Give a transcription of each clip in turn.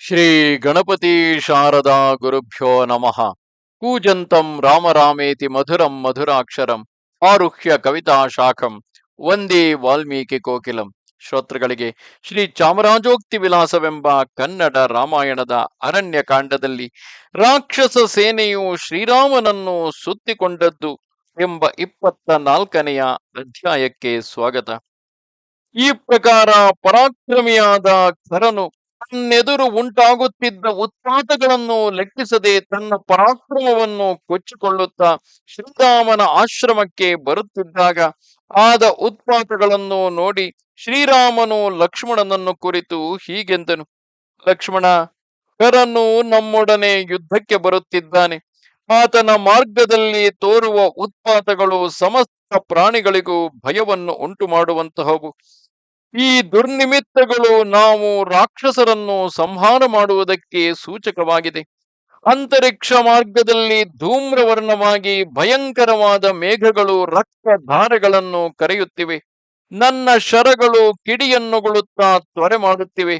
ಶ್ರೀ ಗಣಪತಿ ಶಾರದಾ ಗುರುಭ್ಯೋ ನಮಃ. ಕೂಜಂತಂ ರಾಮರಾಮೇತಿ ಮಧುರಂ ಮಧುರಾಕ್ಷರಂ ಆರುಹ್ಯ ಕವಿತಾ ಶಾಖಂ ವಂದೇ ವಾಲ್ಮೀಕಿ ಕೋಕಿಲಂ. ಶ್ರೋತೃಗಳಿಗೆ ಶ್ರೀ ಚಾಮರಾಜೋಕ್ತಿ ವಿಲಾಸವೆಂಬ ಕನ್ನಡ ರಾಮಾಯಣದ ಅರಣ್ಯ ಕಾಂಡದಲ್ಲಿ ರಾಕ್ಷಸ ಸೇನೆಯು ಶ್ರೀರಾಮನನ್ನು ಸುತ್ತಿಕೊಂಡದ್ದು ಎಂಬ ಇಪ್ಪತ್ತ ನಾಲ್ಕನೆಯ ಅಧ್ಯಾಯಕ್ಕೆ ಸ್ವಾಗತ. ಈ ಪ್ರಕಾರ ಪರಾಕ್ರಮಿಯಾದ ಖರನು ತನ್ನೆದುರು ಉಂಟಾಗುತ್ತಿದ್ದ ಉತ್ಪಾತಗಳನ್ನು ಲೆಕ್ಕಿಸದೆ ತನ್ನ ಪರಾಕ್ರಮವನ್ನು ಕೊಚ್ಚಿಕೊಳ್ಳುತ್ತಾ ಶ್ರೀರಾಮನ ಆಶ್ರಮಕ್ಕೆ ಬರುತ್ತಿದ್ದಾಗ ಆದ ಉತ್ಪಾತಗಳನ್ನು ನೋಡಿ ಶ್ರೀರಾಮನು ಲಕ್ಷ್ಮಣನನ್ನು ಕುರಿತು ಹೀಗೆಂದನು. ಲಕ್ಷ್ಮಣ, ಕರನು ನಮ್ಮೊಡನೆ ಯುದ್ಧಕ್ಕೆ ಬರುತ್ತಿದ್ದಾನೆ. ಆತನ ಮಾರ್ಗದಲ್ಲಿ ತೋರುವ ಉತ್ಪಾತಗಳು ಸಮಸ್ತ ಪ್ರಾಣಿಗಳಿಗೂ ಭಯವನ್ನು ಉಂಟು ಮಾಡುವಂತಹವು ಈ ದುರ್ನಿಮಿತ್ತಗಳು ನಾವು ರಾಕ್ಷಸರನ್ನು ಸಂಹಾರ ಮಾಡುವುದಕ್ಕೆ ಸೂಚಕವಾಗಿದೆ. ಅಂತರಿಕ್ಷ ಮಾರ್ಗದಲ್ಲಿ ಧೂಮ್ರವರ್ಣವಾಗಿ ಭಯಂಕರವಾದ ಮೇಘಗಳು ರಕ್ತಧಾರೆಗಳನ್ನು ಕರೆಯುತ್ತಿವೆ. ನನ್ನ ಶರಗಳು ಕಿಡಿಯನ್ನುಗುಳುತ್ತಾ ತ್ವರೆ ಮಾಡುತ್ತಿವೆ.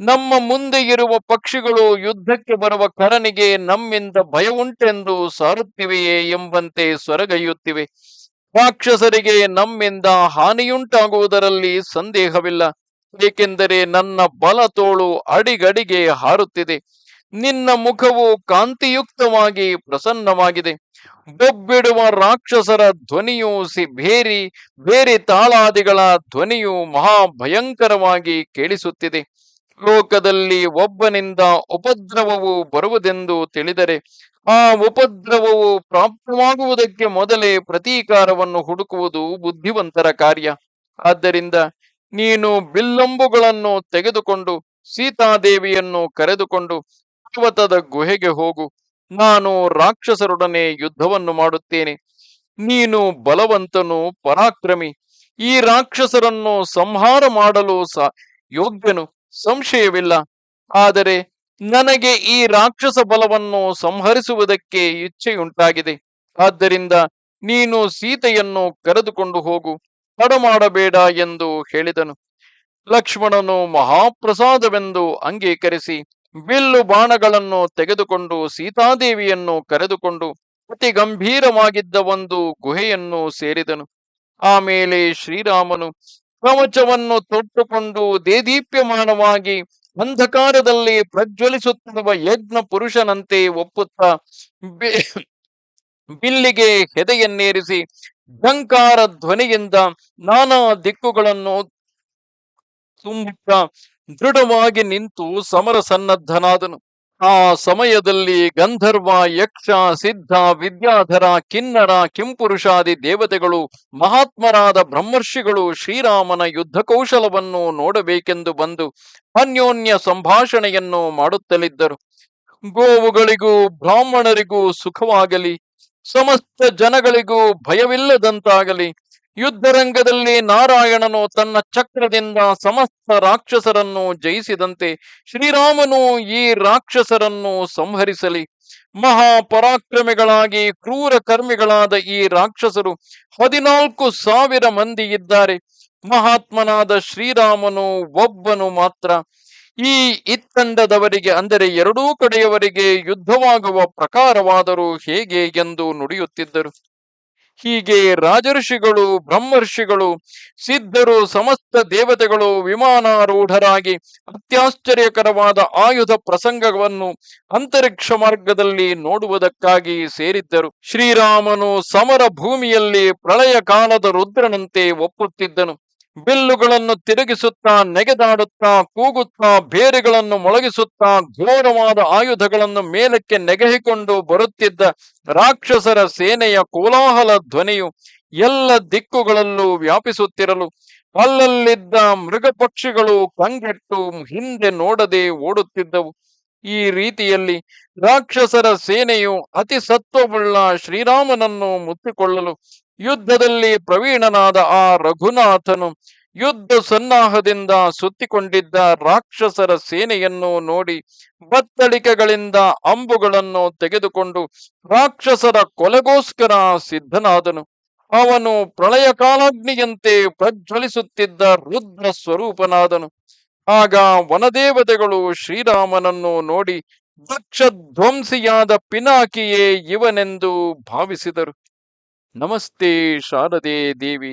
ನಮ್ಮ ಮುಂದೆ ಇರುವ ಪಕ್ಷಿಗಳು ಯುದ್ಧಕ್ಕೆ ಬರುವ ಕರನಿಗೆ ನಮ್ಮಿಂದ ಭಯ ಉಂಟೆಂದು ಸಾರುತ್ತಿವೆಯೇ ಎಂಬಂತೆ ಸೊರಗೈಯುತ್ತಿವೆ. ರಾಕ್ಷಸರಿಗೆ ನಮ್ಮಿಂದ ಹಾನಿಯುಂಟಾಗುವುದರಲ್ಲಿ ಸಂದೇಹವಿಲ್ಲ. ಏಕೆಂದರೆ ನನ್ನ ಬಲ ತೋಳು ಅಡಿಗಡಿಗೆ ಹಾರುತ್ತಿದೆ. ನಿನ್ನ ಮುಖವು ಕಾಂತಿಯುಕ್ತವಾಗಿ ಪ್ರಸನ್ನವಾಗಿದೆ. ಬೊಬ್ಬಿಡುವ ರಾಕ್ಷಸರ ಧ್ವನಿಯು ಸಿ ಬೇರಿ ತಾಳಾದಿಗಳ ಧ್ವನಿಯು ಮಹಾ ಭಯಂಕರವಾಗಿ ಕೇಳಿಸುತ್ತಿದೆ. ಲೋಕದಲ್ಲಿ ಒಬ್ಬನಿಂದ ಉಪದ್ರವವು ಬರುವುದೆಂದು ತಿಳಿದರೆ ಆ ಉಪದ್ರವವು ಪ್ರಾಪ್ತವಾಗುವುದಕ್ಕೆ ಮೊದಲೇ ಪ್ರತೀಕಾರವನ್ನು ಹುಡುಕುವುದು ಬುದ್ಧಿವಂತರ ಕಾರ್ಯ. ಆದ್ದರಿಂದ ನೀನು ಬಿಲ್ಲಂಬುಗಳನ್ನು ತೆಗೆದುಕೊಂಡು ಸೀತಾದೇವಿಯನ್ನು ಕರೆದುಕೊಂಡು ಪರ್ವತದ ಗುಹೆಗೆ ಹೋಗು. ನಾನು ರಾಕ್ಷಸರೊಡನೆ ಯುದ್ಧವನ್ನು ಮಾಡುತ್ತೇನೆ. ನೀನು ಬಲವಂತನು, ಪರಾಕ್ರಮಿ. ಈ ರಾಕ್ಷಸರನ್ನು ಸಂಹಾರ ಮಾಡಲು ಸ ಯೋಗ್ಯನು. ಸಂಶಯವಿಲ್ಲ. ಆದರೆ ನನಗೆ ಈ ರಾಕ್ಷಸ ಬಲವನ್ನು ಸಂಹರಿಸುವುದಕ್ಕೆ ಇಚ್ಛೆಯುಂಟಾಗಿದೆ. ಆದ್ದರಿಂದ ನೀನು ಸೀತೆಯನ್ನು ಕರೆದುಕೊಂಡು ಹೋಗು, ತಡಮಾಡಬೇಡ ಎಂದು ಹೇಳಿದನು. ಲಕ್ಷ್ಮಣನು ಮಹಾಪ್ರಸಾದವೆಂದು ಅಂಗೀಕರಿಸಿ ಬಿಲ್ಲು ಬಾಣಗಳನ್ನು ತೆಗೆದುಕೊಂಡು ಸೀತಾದೇವಿಯನ್ನು ಕರೆದುಕೊಂಡು ಅತಿ ಗಂಭೀರವಾಗಿದ್ದ ಒಂದು ಗುಹೆಯನ್ನು ಸೇರಿದನು. ಆಮೇಲೆ ಶ್ರೀರಾಮನು ಕವಚವನ್ನು ತೊಟ್ಟುಕೊಂಡು ದೇದೀಪ್ಯಮಾನವಾಗಿ ಅಂಧಕಾರದಲ್ಲಿ ಪ್ರಜ್ವಲಿಸುತ್ತಿರುವ ಯಜ್ಞ ಪುರುಷನಂತೆ ಒಪ್ಪುತ್ತಾ ಬಿಲ್ಲಿಗೆ ಹೆದೆಯನ್ನೇರಿಸಿ ಝಂಕಾರ ಧ್ವನಿಯಿಂದ ನಾನಾ ದಿಕ್ಕುಗಳನ್ನು ತುಂಬುತ್ತ ದೃಢವಾಗಿ ನಿಂತು ಸಮರ ಸನ್ನದ್ಧನಾದನು ಆ ಸಮಯದಲ್ಲಿ ಗಂಧರ್ವ, ಯಕ್ಷ, ಸಿದ್ಧ, ವಿದ್ಯಾಧರ, ಕಿನ್ನರ, ಕಿಂಪುರುಷಾದಿ ದೇವತೆಗಳು, ಮಹಾತ್ಮರಾದ ಬ್ರಹ್ಮರ್ಷಿಗಳು ಶ್ರೀರಾಮನ ಯುದ್ಧ ಕೌಶಲವನ್ನು ನೋಡಬೇಕೆಂದು ಬಂದು ಅನ್ಯೋನ್ಯ ಸಂಭಾಷಣೆಯನ್ನು ಮಾಡುತ್ತಲಿದ್ದರು. ಗೋವುಗಳಿಗೂ ಬ್ರಾಹ್ಮಣರಿಗೂ ಸುಖವಾಗಲಿ, ಸಮಸ್ತ ಜನಗಳಿಗೂ ಭಯವಿಲ್ಲದಂತಾಗಲಿ ಯುದ್ಧರಂಗದಲ್ಲಿ ನಾರಾಯಣನು ತನ್ನ ಚಕ್ರದಿಂದ ಸಮಸ್ತ ರಾಕ್ಷಸರನ್ನು ಜಯಿಸಿದಂತೆ ಶ್ರೀರಾಮನು ಈ ರಾಕ್ಷಸರನ್ನು ಸಂಹರಿಸಲಿ. ಮಹಾಪರಾಕ್ರಮಿಗಳಾಗಿ ಕ್ರೂರ ಕರ್ಮಿಗಳಾದ ಈ ರಾಕ್ಷಸರು ಹದಿನಾಲ್ಕು ಸಾವಿರ ಮಂದಿ ಇದ್ದಾರೆ. ಮಹಾತ್ಮನಾದ ಶ್ರೀರಾಮನು ಒಬ್ಬನು ಮಾತ್ರ. ಈ ಇತ್ತಂಡದವರಿಗೆ ಅಂದರೆ ಎರಡೂ ಕಡೆಯವರಿಗೆ ಯುದ್ಧವಾಗುವ ಪ್ರಕಾರವಾದರೂ ಹೇಗೆ ಎಂದು ನುಡಿಯುತ್ತಿದ್ದರು. ಹೀಗೆ ರಾಜಋಷಿಗಳು ಬ್ರಹ್ಮರ್ಷಿಗಳು ಸಿದ್ಧರು, ಸಮಸ್ತ ದೇವತೆಗಳು, ವಿಮಾನಾರೂಢರಾಗಿ ಅತ್ಯಾಶ್ಚರ್ಯಕರವಾದ ಆಯುಧ ಪ್ರಸಂಗವನ್ನು ಅಂತರಿಕ್ಷ ಮಾರ್ಗದಲ್ಲಿ ನೋಡುವುದಕ್ಕಾಗಿ ಸೇರಿದ್ದರು. ಶ್ರೀರಾಮನು ಸಮರ ಭೂಮಿಯಲ್ಲಿ ಪ್ರಳಯ ಕಾಲದ ರುದ್ರನಂತೆ ಒಪ್ಪುತ್ತಿದ್ದನು. ಬಿಲ್ಲುಗಳನ್ನು ತಿರುಗಿಸುತ್ತಾ, ನೆಗೆದಾಡುತ್ತಾ, ಕೂಗುತ್ತಾ, ಬೇರೆಗಳನ್ನು ಮೊಳಗಿಸುತ್ತಾ, ಘೋರವಾದ ಆಯುಧಗಳನ್ನು ಮೇಲಕ್ಕೆ ನೆಗೆಹಿಕೊಂಡು ಬರುತ್ತಿದ್ದ ರಾಕ್ಷಸರ ಸೇನೆಯ ಕೋಲಾಹಲ ಧ್ವನಿಯು ಎಲ್ಲ ದಿಕ್ಕುಗಳಲ್ಲೂ ವ್ಯಾಪಿಸುತ್ತಿರಲು, ಅಲ್ಲಲ್ಲಿದ್ದ ಮೃಗ ಪಕ್ಷಿಗಳು ಕಂಗೆಟ್ಟು ಹಿಂದೆ ನೋಡದೆ ಓಡುತ್ತಿದ್ದವು. ಈ ರೀತಿಯಲ್ಲಿ ರಾಕ್ಷಸರ ಸೇನೆಯು ಅತಿ ಸತ್ವವುಳ್ಳ ಶ್ರೀರಾಮನನ್ನು ಮುತ್ತಿಕೊಳ್ಳಲು ಯುದ್ಧದಲ್ಲಿ ಪ್ರವೀಣನಾದ ಆ ರಘುನಾಥನು ಯುದ್ಧ ಸನ್ನಾಹದಿಂದ ಸುತ್ತಿಕೊಂಡಿದ್ದ ರಾಕ್ಷಸರ ಸೇನೆಯನ್ನು ನೋಡಿ ಬತ್ತಳಿಕೆಗಳಿಂದ ಅಂಬುಗಳನ್ನು ತೆಗೆದುಕೊಂಡು ರಾಕ್ಷಸರ ಕೊಲೆಗೋಸ್ಕರ ಸಿದ್ಧನಾದನು. ಅವನು ಪ್ರಳಯ ಕಾಲಾಗ್ನಿಯಂತೆ ಪ್ರಜ್ವಲಿಸುತ್ತಿದ್ದ ರುದ್ರ ಸ್ವರೂಪನಾದನು. ಆಗ ವನದೇವತೆಗಳು ಶ್ರೀರಾಮನನ್ನು ನೋಡಿ ದಕ್ಷ ಧ್ವಂಸಿಯಾದ ಪಿನಾಕಿಯೇ ಇವನೆಂದು ಭಾವಿಸಿದರು. ನಮಸ್ತೆ ಶಾರದೆ ದೇವಿ.